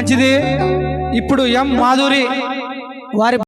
మంచిది. ఇప్పుడు ఎం మాధురి వారి